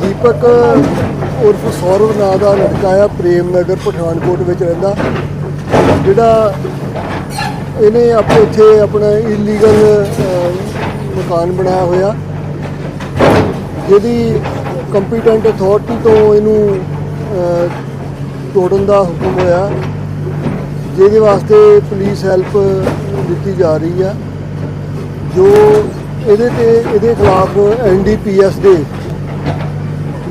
ਦੀਪਕ ਉਰਫ ਸੌਰਵ ਨਾਂ ਦਾ ਲੜਕਾ ਆ, ਪ੍ਰੇਮ ਨਗਰ, ਪਠਾਨਕੋਟ ਵਿੱਚ ਰਹਿੰਦਾ। ਜਿਹੜਾ ਇਹਨੇ ਆਪਣੇ ਇੱਥੇ ਆਪਣਾ ਇਲੀਗਲ ਮਕਾਨ ਬਣਾਇਆ ਹੋਇਆ। ਜਿਹਦੀ ਕੰਪੀਟੈਂਟ ਅਥਾਰਟੀ ਤੋਂ ਇਹਨੂੰ ਤੋੜਨ ਦਾ ਹੁਕਮ ਹੋਇਆ। ਜਿਹਦੇ ਵਾਸਤੇ ਪੁਲਿਸ ਹੈਲਪ ਦਿੱਤੀ ਜਾ ਰਹੀ ਆ। ਜੋ ਇਹਦੇ ਤੇ, ਇਹਦੇ ਖਿਲਾਫ ਐਨਡੀਪੀਐਸ ਦੇ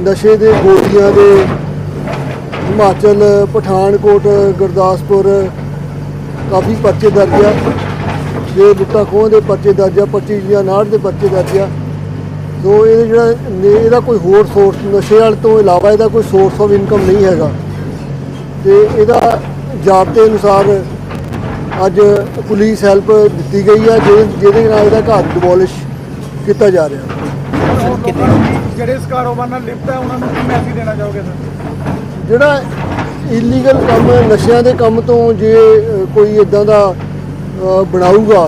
ਨਸ਼ੇ ਦੇ ਗੋਲੀਆਂ ਦੇ ਹਿਮਾਚਲ, ਪਠਾਨਕੋਟ, ਗੁਰਦਾਸਪੁਰ ਕਾਫੀ ਪਰਚੇ ਦਰਜ ਆ। ਜੇ ਲੁੱਟਾਂ ਖੋਹ ਦੇ ਪਰਚੇ ਦਰਜ ਆ 25 ਜਾਂ 59 ਦੇ ਪਰਚੇ ਦਰਜ ਆ। ਸੋ ਇਹ ਜਿਹੜਾ ਇਹਦਾ ਕੋਈ ਹੋਰ ਸੋਰਸ ਨਸ਼ੇ ਵਾਲੇ ਤੋਂ ਇਲਾਵਾ ਇਹਦਾ ਕੋਈ ਸੋਰਸ ਆਫ ਇਨਕਮ ਨਹੀਂ ਹੈਗਾ। ਤੇ ਇਹਦਾ ਜ਼ਾਬਤੇ ਅਨੁਸਾਰ ਅੱਜ ਪੁਲਿਸ ਹੈਲਪ ਦਿੱਤੀ ਗਈ ਆ, ਜਿਹਦੇ ਜਿਹਦੇ ਨਾਲ ਇਹਦਾ ਘਰ ਡਿਮੋਲਿਸ਼ ਕੀਤਾ ਜਾ ਰਿਹਾ। ਜਿਹੜੇ ਇਸ ਕਾਰੋਬਾਰ ਨਾਲ ਲਿਪਤ ਹੈ ਉਹਨਾਂ ਨੂੰ ਕੀ ਮੈਸੇਜ ਦੇਣਾ ਚਾਹੋਗੇ ਸਰ? ਜਿਹੜਾ ਇਲੀਗਲ ਕੰਮ ਨਸ਼ਿਆਂ ਦੇ ਕੰਮ ਤੋਂ ਜੇ ਅ, ਕੋਈ ਇਦਾਂ ਦਾ ਅ, ਬਣਾਊਗਾ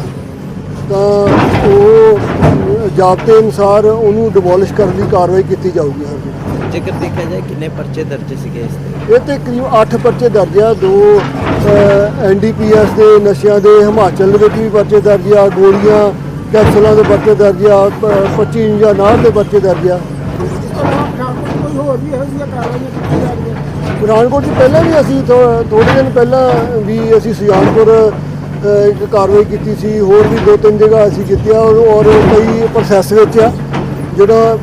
ਤਾਂ ਉਹ ਅ, ਜ਼ਾਬਤੇ ਅਨੁਸਾਰ ਉਹਨੂੰ ਡਿਮੋਲਿਸ਼ ਕਰਨ ਦੀ ਕਾਰਵਾਈ ਕੀਤੀ ਜਾਊਗੀ ਹਾਂਜੀ। ਜੇਕਰ ਦੇਖਿਆ ਜਾਏ ਕਿੰਨੇ ਪਰਚੇ ਦਰਜ ਸੀਗੇ ਇਸ ਤੇ? ਇਹ ਤੇ ਕਰੀਬ 8 ਪਰਚੇ ਦਰਜ ਆ ਦੋ ਐਨਡੀਪੀਐਸ ਦੇ ਨਸ਼ਿਆਂ ਦੇ ਹਿਮਾਚਲ ਦੇ ਵਿੱਚ ਵੀ ਪਰਚੇ ਦਰਜ ਆ ਗੋਲੀਆਂ ਕੈਪਸੂਲਾਂ ਦੇ ਪਰਚੇ ਦਰਜ ਆ, ਪ- 25 ਜਾਂ 59 ਦੇ ਪਰਚੇ ਦਰਜ ਆ। ਪਠਾਨਕੋਟ 'ਚ ਪਹਿਲਾਂ ਵੀ ਅਸੀਂ ਥੋੜੇ ਦਿਨ ਪਹਿਲਾਂ ਵੀ ਅਸੀਂ ਸੁਜਾਨਪੁਰ ਇੱਕ ਕਾਰਵਾਈ ਕੀਤੀ ਸੀ, ਹੋਰ ਵੀ ਦੋ ਤਿੰਨ ਜਗ੍ਹਾ ਅਸੀਂ ਕੀਤੀਆਂ ਔਰ ਔਰ ਕਈ ਪ੍ਰੋਸੈਸ ਵਿੱਚ ਆ, ਜਿਹੜਾ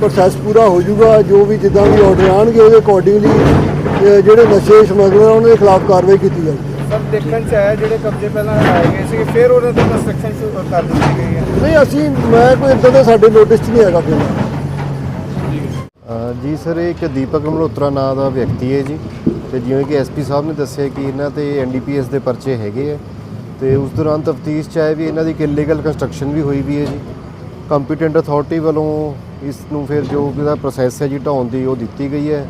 ਪ੍ਰੋਸੈਸ ਪੂਰਾ ਹੋ ਜਾਊਗਾ, ਜੋ ਵੀ ਜਿੱਦਾਂ ਵੀ ਆਰਡਰ ਆਣਗੇ ਉਹਦੇ ਅਕੋਰਡਿੰਗਲੀ ਜਿਹੜੇ ਨਸ਼ੇ ਸਮਗਲਰ ਆ, ਉਹਨਾਂ ਦੇ ਖਿਲਾਫ ਕਾਰਵਾਈ ਕੀਤੀ ਜਾਊਗੀ। ਸਰ ਦੇਖਣ ਚ ਆਇਆ ਜਿਹੜੇ ਕਬਜ਼ੇ ਪਹਿਲਾਂ ਲਗਾਏ ਗਏ ਸੀ ਫਿਰ ਉਹਨਾਂ ਤੇ ਕੰਸਟਰਕਸ਼ਨ ਸ਼ੁਰੂ ਕਰ ਦਿੱਤੀ ਗਈ ਹੈ। ਨਹੀਂ ਅਸੀਂ ਮੈਂ ਕੋਈ ਇਦਾਂ ਦਾ ਸਾਡੇ ਨੋਟਿਸ 'ਚ ਨਹੀਂ ਹੈਗਾ ਅ, ਜੀ ਸਰ ਇਹ ਇੱਕ ਦੀਪਕ ਮਲਹੋਤਰਾ ਨਾਂ ਦਾ ਵਿਅਕਤੀ ਹੈ ਜੀ। ਤੇ ਜਿਵੇਂ ਕਿ ਐਸਪੀ ਸਾਹਿਬ ਨੇ ਦੱਸਿਆ ਕਿ ਇਹਨਾਂ ਤੇ ਐਨਡੀਪੀਐਸ ਦੇ ਪਰਚੇ ਹੈਗੇ ਆ। ਤੇ ਉਸ ਦੌਰਾਨ ਤਫਤੀਸ਼ ਚ ਆਇਆ ਵੀ ਇਹਨਾਂ ਦੀ ਇੱਕ ਇਲੀਗਲ ਕੰਸਟਰਕਸ਼ਨ ਵੀ ਹੋਈ ਵੀ ਹੈ ਜੀ। ਕੰਪੀਟੈਂਟ ਅਥਾਰਟੀ ਵੱਲੋਂ ਇਸ ਨੂੰ ਫਿਰ ਜੋ ਇਹਦਾ ਪ੍ਰੋਸੈਸ ਹੈ ਜੀ ਢਾਉਣ ਦੀ ਉਹ ਦਿੱਤੀ ਗਈ ਹੈ।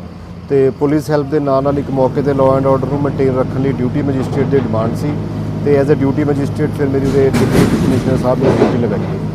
ਤੇ ਪੁਲਿਸ ਹੈਲਪ ਦੇ ਨਾਲ ਨਾਲ ਇੱਕ ਮੌਕੇ ਤੇ ਲਾਅ ਐਂਡ ਆਰਡਰ ਨੂੰ ਮੇਨਟੇਨ ਰੱਖਣ ਲਈ ਡਿਊਟੀ ਮੈਜਿਸਟ੍ਰੇਟ ਦੀ ਡਿਮਾਂਡ ਸੀ ਤੇ ਐਜ਼ ਅ ਡਿਊਟੀ ਮੈਜਿਸਟ੍ਰੇਟ ਫਿਰ ਮੇਰੀ ਉਹਦੇ ਡਿਪਟੀ ਕਮਿਸ਼ਨਰ ਸਾਹਿਬ ਨੇ ਡਿਊਟੀ ਲਗਾਈ। ਹੈ